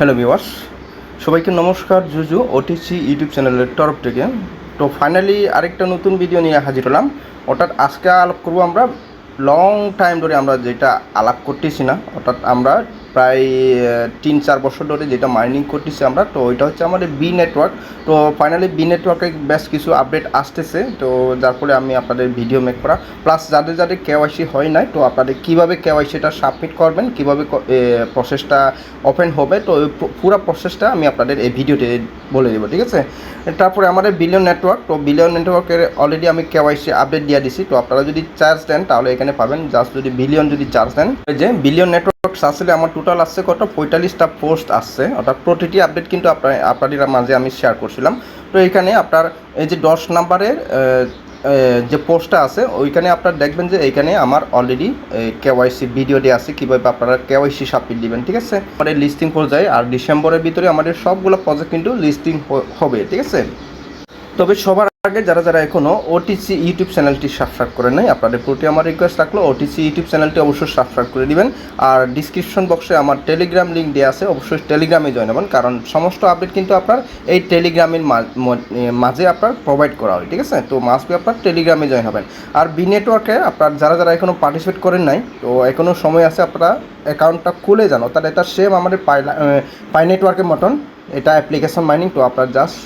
Hello viewers সবাইকে নমস্কার, জুজু OTC YouTube চ্যানেলের তরফ থেকে। তো ফাইনালি আরেকটা নতুন ভিডিও নিয়ে হাজির হলাম। অর্থাৎ আজকে আলাপ করব আমরা লং টাইম ধরে আমরা যেটা আলাপ করতেছি না, অর্থাৎ আমরা প্রায় তিন, চার বছর ধরে যেটা মাইনিং করতেছি আমরা, তো ওইটা হচ্ছে আমাদের বি নেটওয়ার্ক তো ফাইনালি বি নেটওয়ার্কে বেশ কিছু আপডেট আসতেছে, তো যার ফলে আমি আপনাদের ভিডিও মেক করা। প্লাস যাদের যাদের কেওয়াইসি হয় নাই, তো আপনাদের কীভাবে কেওয়াইসিটা সাবমিট করবেন, কীভাবে প্রসেসটা ওপেন হবে, তো পুরো প্রসেসটা আমি আপনাদের এই ভিডিওতে বলে দিব, ঠিক আছে? তারপরে আমাদের বিলিয়ন নেটওয়ার্ক তো বিলিয়ন নেটওয়ার্কের অলরেডি আমি কেওয়াইসি আপডেট দিয়ে দিছি, তো আপনারা যদি চার্জ দেন, তাহলে এখানে পাবেন জাস্ট যদি বিলিয়ন যদি চার্জ দেন। যে বিলিয়ন নেটওয়ার্ক আসলে আমার টোটাল আসছে কত? পঁয়তাল্লিশটা পোস্ট আসছে, অর্থাৎ প্রতিটি আপডেট কিন্তু আপনার, আপনাদের মাঝে আমি শেয়ার করছিলাম। তো এখানে আপনার এই যে দশ নাম্বারের যে পোস্টটা আছে, ওইখানে আপনারা দেখবেন যে এইখানে আমার অলরেডি কেওয়াইসি ভিডিও দিয়ে আছে, কীভাবে আপনারা কেওয়াইসি সাবমিট দিবেন, ঠিক আছে? আমাদের লিস্টিং পর্যায়ে আর ডিসেম্বরের ভিতরে আমাদের সবগুলো প্রজেক্ট কিন্তু লিস্টিং হবে, ঠিক আছে? তবে সবার আগে যারা যারা এখনও ওটিসি ইউটিউব চ্যানেলটি সাবস্ক্রাইব করে নাই, আপনাদের প্রতি আমার রিকোয়েস্ট রাখল ওটিসি ইউটিউব চ্যানেলটি অবশ্যই সাবস্ক্রাইব করে দিবেন। আর ডিসক্রিপশন বক্সে আমার টেলিগ্রাম লিঙ্ক দেওয়া আছে, অবশ্যই টেলিগ্রামে জয়েন হবেন, কারণ সমস্ত আপডেট কিন্তু আপনার এই টেলিগ্রামের মাঝে আপনার প্রোভাইড করা হয়, ঠিক আছে? তো মাস্ট বি আপনার টেলিগ্রামে জয়েন হবেন। আর বি নেটওয়ার্কে আপনার যারা যারা এখনও পার্টিসিপেট করেন নাই, তো এখনও সময় আছে আপনারা অ্যাকাউন্টটা খুলে যান, অর্থাৎ এটা সেম আমাদের পাই পাই নেটওয়ার্কের মতন, এটা অ্যাপ্লিকেশন মাইনিং তো আপনার জাস্ট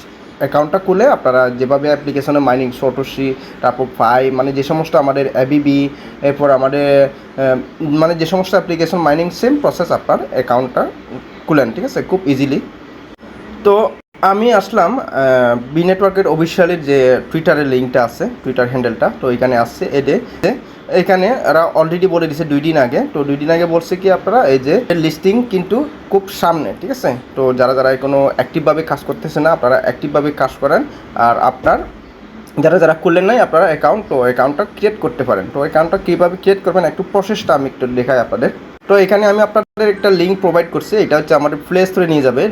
অ্যাকাউন্টটা খুলে আপনারা যেভাবে অ্যাপ্লিকেশনে মাইনিং সটোসি তারপর ফাই মানে যে সমস্ত আমাদের অ্যাবিবি এরপর আমাদের মানে যে সমস্ত অ্যাপ্লিকেশন মাইনিং সেম প্রসেস আপনার অ্যাকাউন্টটা খুলেন, ঠিক আছে? খুব ইজিলি তো আমি আসলাম বি নেটওয়ার্কের অফিসিয়ালের যে টুইটারের লিঙ্কটা আছে টুইটার হ্যান্ডেলটা তো এখানে আসছে এডে এখানে এরা অলরেডি বলে দিছে দুই দিন আগে। তো দুই দিন আগে বলছে কি আপনারা, এই যে লিস্টিং কিন্তু খুব সামনে, ঠিক আছে? তো যারা যারা কোনো অ্যাক্টিভভাবে কাজ করতেছে না, আপনারা অ্যাক্টিভভাবে কাজ করেন। আর আপনার, যারা যারা করলেন নাই, আপনারা অ্যাকাউন্ট তো অ্যাকাউন্টটা ক্রিয়েট করতে পারেন। তো অ্যাকাউন্টটা কীভাবে ক্রিয়েট করবেন, একটু প্রসেসটা আমি একটু দেখাই আপনাদের। তো এখানে আমি আপনাদের একটা লিঙ্ক প্রোভাইড করছি। এটা হচ্ছে আমাদের প্লে স্টোরে নিয়ে যাবে।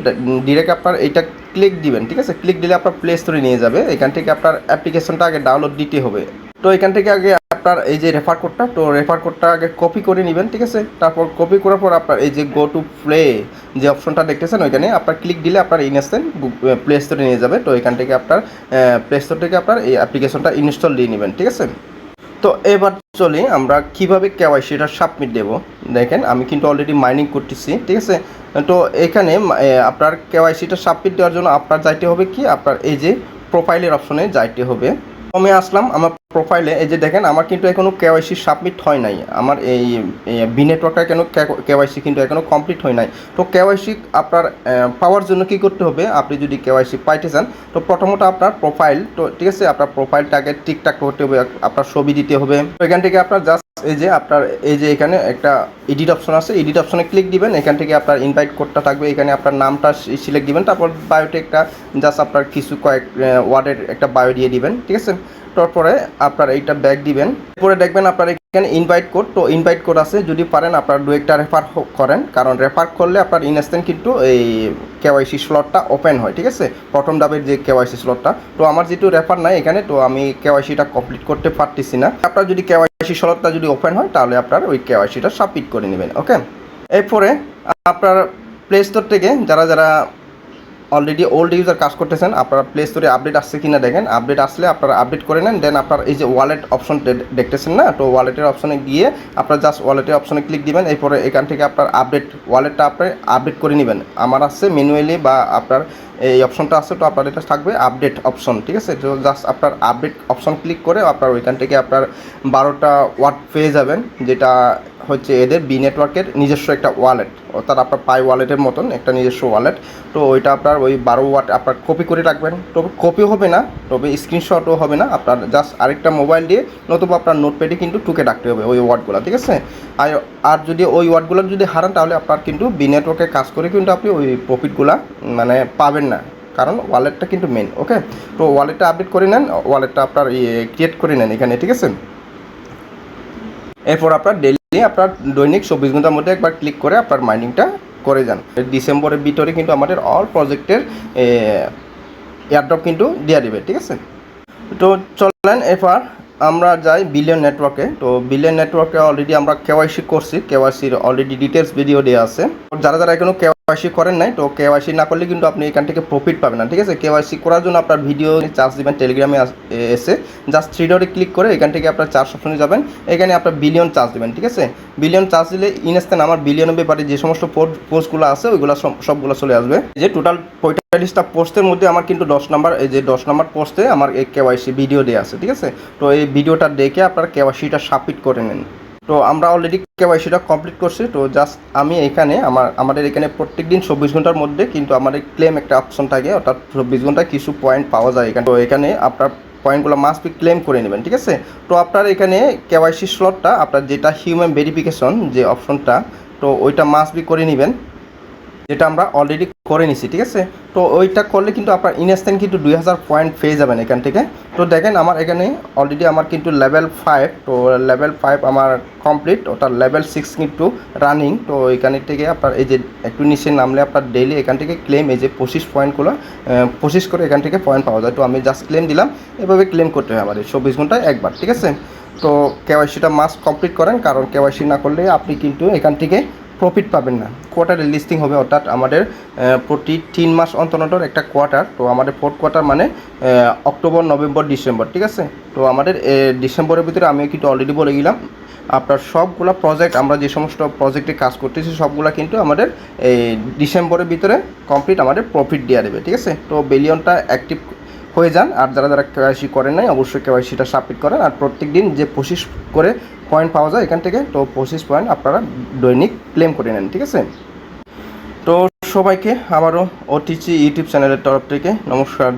ডিরেক্ট আপনার এইটা ক্লিক দিবেন, ঠিক আছে? ক্লিক দিলে আপনার প্লে স্টোরে নিয়ে যাবে। এখান থেকে আপনার অ্যাপ্লিকেশনটা আগে ডাউনলোড দিতে হবে। তো এখান থেকে আগে আপনার এই যে রেফার কোডটা তো রেফার কোডটা আগে কপি করে নেবেন, ঠিক আছে? তারপর কপি করার পর আপনার এই যে গো টু প্লে যে অপশনটা দেখতেছেন, ওইখানে আপনার ক্লিক দিলে আপনার ইনস্ট্যান্ট প্লে স্টোরে নিয়ে যাবে। তো এখান থেকে আপনার প্লে স্টোর থেকে আপনার এই অ্যাপ্লিকেশনটা ইনস্টল দিয়ে নেবেন, ঠিক আছে? তো এবার চলে আমরা কীভাবে কেওয়াইসিটা সাবমিট দেব। দেখেন, আমি কিন্তু অলরেডি মাইনিং করতেছি, ঠিক আছে? তো এখানে আপনার কেওয়াইসিটা সাবমিট দেওয়ার জন্য আপনার যাইতে হবে কি? আপনার এই যে প্রোফাইলের অপশনে যাইতে হবে। আমি আসলাম, আমার প্রোফাইলে এই যে দেখেন, আমার কিন্তু এখনও কেওয়াইসি সাবমিট হয় নাই। আমার এই বি নেটওয়ার্কটা কেন কেওয়াইসি কিন্তু এখনও কমপ্লিট হয় নাই। তো কেওয়াইসি আপনার পাওয়ার জন্য কি করতে হবে? আপনি যদি কেওয়াইসি পাইতে চান, তো প্রথমত আপনার প্রোফাইল তো ঠিক আছে, আপনার প্রোফাইলটাকে ঠিকঠাক করতে হবে, আপনার ছবি দিতে হবে। তো এখান থেকে আপনার জাস্ট এই যে আপনার, এই যে এখানে একটা এডিট অপশন আছে এডিট অপশনে ক্লিক দিবেন। এখান থেকে আপনার ইনভাইট কোডটা থাকবে, এখানে আপনার নামটা সিলেক্ট দিবেন। তারপর বায়োতে একটা জাস্ট আপনার কিছু কয়েক ওয়ার্ডের একটা বায়ো দিয়ে দিবেন, ঠিক আছে? তারপরে আপনার এইটা ব্যাক দিবেন। এরপরে দেখবেন আপনার এখানে ইনভাইট কোড তো ইনভাইট কোড আছে। যদি পারেন আপনার দু একটা রেফার করেন। কারণ রেফার করলে আপনার ইনস্ট্যান্ট কিন্তু এই কেওয়াইসি স্লটটা ওপেন হয়, ঠিক আছে? প্রথম ডাবের যে কেওয়াইসি স্লটটা তো আমার যেহেতু রেফার নাই এখানে, তো আমি কেওয়াইসিটা কমপ্লিট করতে পারতেছি না। আপনার যদি কেওয়াইসি স্লটটা যদি ওপেন হয়, তাহলে আপনার ওই কেওয়াইসিটা সাবমিট করে নেবেন ওকে এরপরে আপনার প্লে স্টোর থেকে যারা যারা অলরেডি ওল্ড ইউজার কাজ করতেছেন, আপনারা প্লে স্টোরে আপডেট আসছে কিনা দেখেন। আপডেট আসলে আপনারা আপডেট করে নেন দেন আপনার এই যে ওয়ালেট অপশন দেখতেছেন না, তো ওয়ালেটের অপশনে গিয়ে আপনার জাস্ট ওয়ালেটের অপশনে ক্লিক দিবেন, এরপরে এখান থেকে আপনার আপডেট ওয়ালেটটা আপনি আপডেট করে নেবেন। আমার আসছে ম্যানুয়ালি বা আপনার এই অপশনটা আছে, তো আপনার এটা থাকবে আপডেট অপশন ঠিক আছে? তো জাস্ট আপনার আপডেট অপশন ক্লিক করে আপনার ওইখান থেকে আপনার বারোটা ওয়ার্ড পেয়ে যাবেন, যেটা হচ্ছে এদের বি নেটওয়ার্কের নিজস্ব একটা ওয়ালেট অর্থাৎ আপনার পাই ওয়ালেটের মতন একটা নিজস্ব ওয়ালেট তো ওইটা আপনার ওই বারো ওয়াট আপনার কপি করে রাখবেন। তবে কপি হবে না, তবে স্ক্রিনশটও হবে না, আপনার জাস্ট আরেকটা মোবাইল দিয়ে নতুবা আপনার নোটপ্যাডে কিন্তু টুকে রাখতে হবে ওই ওয়ার্ডগুলো ঠিক আছে? আর আর যদি ওই ওয়ার্ডগুলো যদি হারান, তাহলে আপনার কিন্তু বি নেটওয়ার্কে কাজ করে কিন্তু আপনি ওই প্রফিটগুলো মানে পাবেন না। কারণ ওয়ালেটটা কিন্তু মেন ওকে তো ওয়ালেটটা আপডেট করে নেন ওয়ালেটটা আপনার ক্রিয়েট করে নেন এখানে, ঠিক আছে? এরপর আপনার ডেলি আপনার দৈনিক চব্বিশ ঘণ্টার মধ্যে একবার ক্লিক করে আপনার মাইনিংটা করে যান। ডিসেম্বরের ভিতরে কিন্তু আমাদের অল প্রজেক্টের এয়ারড্রপ কিন্তু দেওয়া দেবে, ঠিক আছে? তো চলেন এবার আমরা যাই বিলিয়ন নেটওয়ার্কে তো বিলিয়ন নেটওয়ার্কে অলরেডি আমরা কেওয়াইসি করছি। কেওয়াইসির অলরেডি ডিটেলস ভিডিও দেওয়া আছে। যারা যারা এখনও কেওয়াইসি করেন নাই, তো কেওয়াইসি না করলে কিন্তু আপনি এখান থেকে প্রফিট পাবেন না, ঠিক আছে? কেওয়াইসি করার জন্য আপনার ভিডিও চার্জ দেবেন টেলিগ্রামে এসে জাস্ট থ্রি ডটে ক্লিক করে এখান থেকে আপনার চার্জ অপশনে যাবেন, এখানে আপনার বিলিয়ন চার্জ দেবেন, ঠিক আছে? বিলিয়ন চার্জ দিলে ইনস্ট্যান্ট আমার বিলিয়নের ব্যাপারে যে সমস্ত পোস্টগুলো আছে, ওইগুলো সব- সবগুলো চলে আসবে। যে টোটাল পঁয়তাল্লিশটা পোস্টের মধ্যে আমার কিন্তু দশ নাম্বার, এই যে দশ নাম্বার পোস্টে আমার এই কেওয়াইসি ভিডিও দেওয়া আছে, ঠিক আছে? তো এই ভিডিওটা দেখে আপনার কেওয়াইসিটা সাবমিট করে নেন। তো আমরা অলরেডি কেওয়াইসিটা কমপ্লিট করছি, তো জাস্ট আমি এখানে আমার, আমাদের এখানে প্রত্যেক দিন চব্বিশ ঘণ্টার মধ্যে কিন্তু আমাদের ক্লেম একটা অপশন থাকে, অর্থাৎ চব্বিশ ঘণ্টা কিছু পয়েন্ট পাওয়া যায় এখানে। তো এখানে আপনার পয়েন্টগুলো মাস্ট বি ক্লেম করে নেবেন, ঠিক আছে? তো আপনার এখানে কেওয়াইসি স্লটটা আপনার যেটা হিউম্যান ভেরিফিকেশন যে অপশনটা তো ওইটা মাস্ট বি করে নেবেন। যেটা আমরা অলরেডি করে নিছি, ঠিক আছে? তো ওইটা করলে কিন্তু আপনার ইনস্ট্যান্ট কিন্তু দুই হাজার পয়েন্ট পেয়ে যাবেন এখান থেকে। তো দেখেন আমার এখানে অলরেডি আমার কিন্তু লেভেল ফাইভ তো লেভেল ফাইভ আমার কমপ্লিট ওটা লেভেল সিক্স কিন্তু রানিং তো এখানে থেকে আপনার এই যে একটু নিচে নামলে আপনার ডেইলি এখান থেকে ক্লেম এই যে পঁচিশ পয়েন্টগুলো পঁচিশ করে এখান থেকে পয়েন্ট পাওয়া যায়। তো আমি জাস্ট ক্লেম দিলাম, এভাবে ক্লেম করতে হয় আমাদের চব্বিশ ঘন্টায় একবার, ঠিক আছে? তো কেওয়াইসিটা মাস্ট কমপ্লিট করেন, কারণ কেওয়াইসি না করলে আপনি কিন্তু এখান থেকে প্রফিট পাবেন না। কোয়ার্টারে লিস্টিং হবে অর্থাৎ আমাদের প্রতি তিন মাস অন্তর একটা কোয়ার্টার তো আমাদের ফোর্থ কোয়ার্টার মানে অক্টোবর নভেম্বর ডিসেম্বর ঠিক আছে? তো আমাদের ডিসেম্বরের ভিতরে আমি কিন্তু অলরেডি বলে গেলাম। আপনার সবগুলো প্রজেক্ট আমরা যে সমস্ত প্রজেক্টে কাজ করতেছি, সবগুলো কিন্তু আমাদের এই ডিসেম্বরের ভিতরে কমপ্লিট আমাদের প্রফিট দেওয়া দেবে, ঠিক আছে? তো বিলিয়নটা অ্যাক্টিভ হয়ে যান। আর যারা যারা কেওয়াইসি করেন নাই, অবশ্যই কেওয়াইসিটা সাবমিট করেন। আর প্রত্যেক দিন যে পঁচিশ করে পয়েন্ট পাওয়া যায়, এখান থেকে তো পঁচিশ পয়েন্ট আপনারা দৈনিক ক্লেম করে নেন, ঠিক আছে? তো সবাইকে আবারও ওটিসি ইউটিউব চ্যানেলের তরফ থেকে নমস্কার।